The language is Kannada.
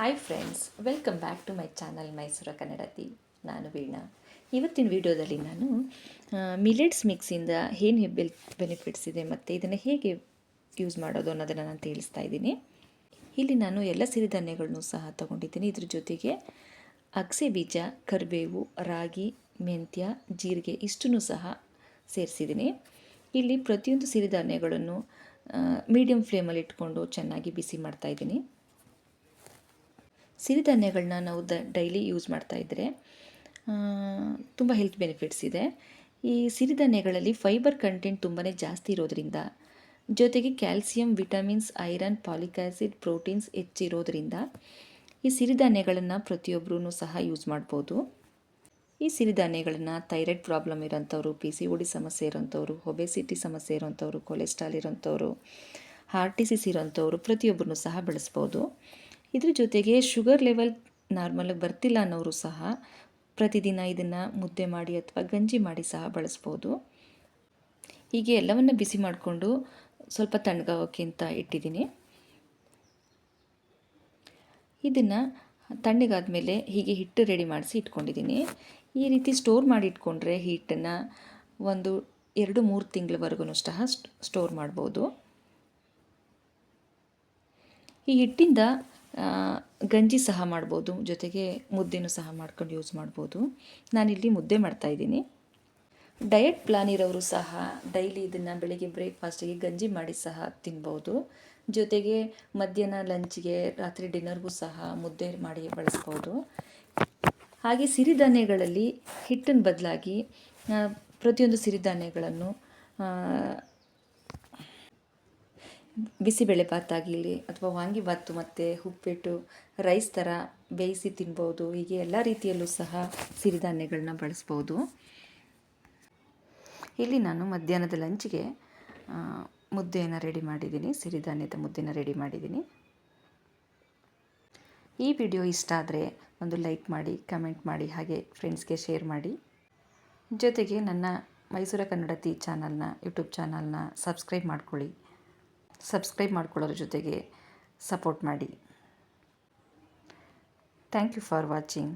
Hi friends welcome back to my channel Mysuru ಕನ್ನಡತಿ ನಾನು ವೀಣಾ. ಇವತ್ತಿನ ವಿಡಿಯೋದಲ್ಲಿ ನಾನು ಮಿಲೆಟ್ಸ್ ಮಿಕ್ಸಿಂದ ಏನು ಬೆಲ್ ಬೆನಿಫಿಟ್ಸ್ ಇದೆ ಮತ್ತು ಇದನ್ನು ಹೇಗೆ ಯೂಸ್ ಮಾಡೋದು ಅನ್ನೋದನ್ನು ನಾನು ತಿಳಿಸ್ತಾ ಇದ್ದೀನಿ. ಇಲ್ಲಿ ನಾನು ಎಲ್ಲ ಸಿರಿಧಾನ್ಯಗಳನ್ನು ಸಹ ತಗೊಂಡಿದ್ದೀನಿ. ಇದ್ರ ಜೊತೆಗೆ ಅಗಸೆ ಬೀಜ, ಕರಿಬೇವು, ರಾಗಿ, ಮೆಂತ್ಯ, ಜೀರಿಗೆ ಇಷ್ಟನ್ನು ಸಹ ಸೇರಿಸಿದ್ದೀನಿ. ಇಲ್ಲಿ ಪ್ರತಿಯೊಂದು ಸಿರಿಧಾನ್ಯಗಳನ್ನು ಮೀಡಿಯಮ್ ಫ್ಲೇಮಲ್ಲಿ ಇಟ್ಕೊಂಡು ಚೆನ್ನಾಗಿ ಬಿಸಿ ಮಾಡ್ತಾಯಿದ್ದೀನಿ ಸಿರಿಧಾನ್ಯಗಳನ್ನ ನಾವು ದ ಡೈಲಿ ಯೂಸ್ ಮಾಡ್ತಾಯಿದ್ರೆ ತುಂಬ ಹೆಲ್ತ್ ಬೆನಿಫಿಟ್ಸ್ ಇದೆ. ಈ ಸಿರಿಧಾನ್ಯಗಳಲ್ಲಿ ಫೈಬರ್ ಕಂಟೆಂಟ್ ತುಂಬಾ ಜಾಸ್ತಿ ಇರೋದ್ರಿಂದ, ಜೊತೆಗೆ calcium vitamins iron folic acid proteins ಹೆಚ್ಚಿರೋದ್ರಿಂದ ಈ ಸಿರಿಧಾನ್ಯಗಳನ್ನು ಪ್ರತಿಯೊಬ್ಬರೂ ಸಹ ಯೂಸ್ ಮಾಡ್ಬೋದು. ಈ ಸಿರಿಧಾನ್ಯಗಳನ್ನು ಥೈರಾಯ್ಡ್ ಪ್ರಾಬ್ಲಮ್ ಇರೋಂಥವ್ರು ಪಿ ಸಿ ಒಡಿ ಸಮಸ್ಯೆ ಇರೋಂಥವ್ರು ಒಬೆಸಿಟಿ ಸಮಸ್ಯೆ ಇರೋಂಥವ್ರು ಕೊಲೆಸ್ಟ್ರಾಲ್ ಇರೋಂಥವ್ರು ಹಾರ್ಟ್ ಡಿಸೀಸ್ ಇರೋಂಥವ್ರು ಪ್ರತಿಯೊಬ್ಬರನ್ನು ಸಹ ಬಳಸ್ಬೋದು. ಇದ್ರ ಜೊತೆಗೆ ಶುಗರ್ ಲೆವೆಲ್ ನಾರ್ಮಲಾಗಿ ಬರ್ತಿಲ್ಲ ಅನ್ನೋರು ಸಹ ಪ್ರತಿದಿನ ಇದನ್ನು ಮುದ್ದೆ ಮಾಡಿ ಅಥವಾ ಗಂಜಿ ಮಾಡಿ ಸಹ ಬಳಸ್ಬೋದು. ಹೀಗೆ ಎಲ್ಲವನ್ನು ಬಿಸಿ ಮಾಡಿಕೊಂಡು ಸ್ವಲ್ಪ ತಣ್ಣಗಾಗೋಕ್ಕೆ ಅಂತ ಇಟ್ಟಿದ್ದೀನಿ. ಇದನ್ನು ತಣ್ಣಗಾದ ಮೇಲೆ ಹೀಗೆ ಹಿಟ್ಟು ರೆಡಿ ಮಾಡಿಸಿ ಇಟ್ಕೊಂಡಿದ್ದೀನಿ. ಈ ರೀತಿ ಸ್ಟೋರ್ ಮಾಡಿ ಇಟ್ಕೊಂಡ್ರೆ ಹಿಟ್ಟನ್ನು ಒಂದು ಎರಡು ಮೂರು ತಿಂಗಳವರೆಗೂ ಸಹ ಸ್ಟೋರ್ ಮಾಡ್ಬೋದು. ಈ ಹಿಟ್ಟಿಂದ ಗಂಜಿ ಸಹ ಮಾಡ್ಬೋದು, ಜೊತೆಗೆ ಮುದ್ದೆನೂ ಸಹ ಮಾಡ್ಕೊಂಡು ಯೂಸ್ ಮಾಡ್ಬೋದು. ನಾನಿಲ್ಲಿ ಮುದ್ದೆ ಮಾಡ್ತಾಯಿದ್ದೀನಿ ಡಯಟ್ ಪ್ಲಾನ್ ಇರೋರು ಸಹ ಡೈಲಿ ಇದನ್ನು ಬೆಳಿಗ್ಗೆ ಬ್ರೇಕ್ಫಾಸ್ಟಿಗೆ ಗಂಜಿ ಮಾಡಿ ಸಹ ತಿನ್ಬೋದು. ಜೊತೆಗೆ ಮಧ್ಯಾಹ್ನ ಲಂಚ್ಗೆ ರಾತ್ರಿ ಡಿನ್ನರ್ಗೂ ಸಹ ಮುದ್ದೆ ಮಾಡಿ ಬಳಸ್ಬೋದು. ಹಾಗೆ ಸಿರಿಧಾನ್ಯಗಳಲ್ಲಿ ಹಿಟ್ಟಿನ ಬದಲಾಗಿ ಪ್ರತಿಯೊಂದು ಸಿರಿಧಾನ್ಯಗಳನ್ನು ಬಿಸಿಬೇಳೆ ಭಾತಾಗಿರಲಿ ಅಥವಾ ವಾಂಗಿಭಾತು ಮತ್ತು ಉಪ್ಪಿಟ್ಟು, ರೈಸ್ ಥರ ಬೇಯಿಸಿ ತಿನ್ಬೋದು. ಹೀಗೆ ಎಲ್ಲ ರೀತಿಯಲ್ಲೂ ಸಹ ಸಿರಿಧಾನ್ಯಗಳನ್ನ ಬಳಸ್ಬೋದು. ಇಲ್ಲಿ ನಾನು ಮಧ್ಯಾಹ್ನದ ಲಂಚ್ಗೆ ಮುದ್ದೆಯನ್ನು ರೆಡಿ ಮಾಡಿದ್ದೀನಿ. ಸಿರಿಧಾನ್ಯದ ಮುದ್ದೆನ ರೆಡಿ ಮಾಡಿದ್ದೀನಿ. ಈ ವಿಡಿಯೋ ಇಷ್ಟ ಆದರೆ ಒಂದು ಲೈಕ್ ಮಾಡಿ, ಕಮೆಂಟ್ ಮಾಡಿ, ಹಾಗೆ ಫ್ರೆಂಡ್ಸ್ಗೆ ಶೇರ್ ಮಾಡಿ. ಜೊತೆಗೆ ನನ್ನ ಮೈಸೂರ ಕನ್ನಡತಿ ಚಾನಲ್ನ, ಯೂಟ್ಯೂಬ್ ಚಾನಲ್ನ ಸಬ್ಸ್ಕ್ರೈಬ್ ಮಾಡ್ಕೊಳ್ಳಿ. ಸಬ್ಸ್ಕ್ರೈಬ್ ಮಾಡ್ಕೊಳ್ಳೋರ ಜೊತೆಗೆ ಸಪೋರ್ಟ್ ಮಾಡಿ. Thank you for watching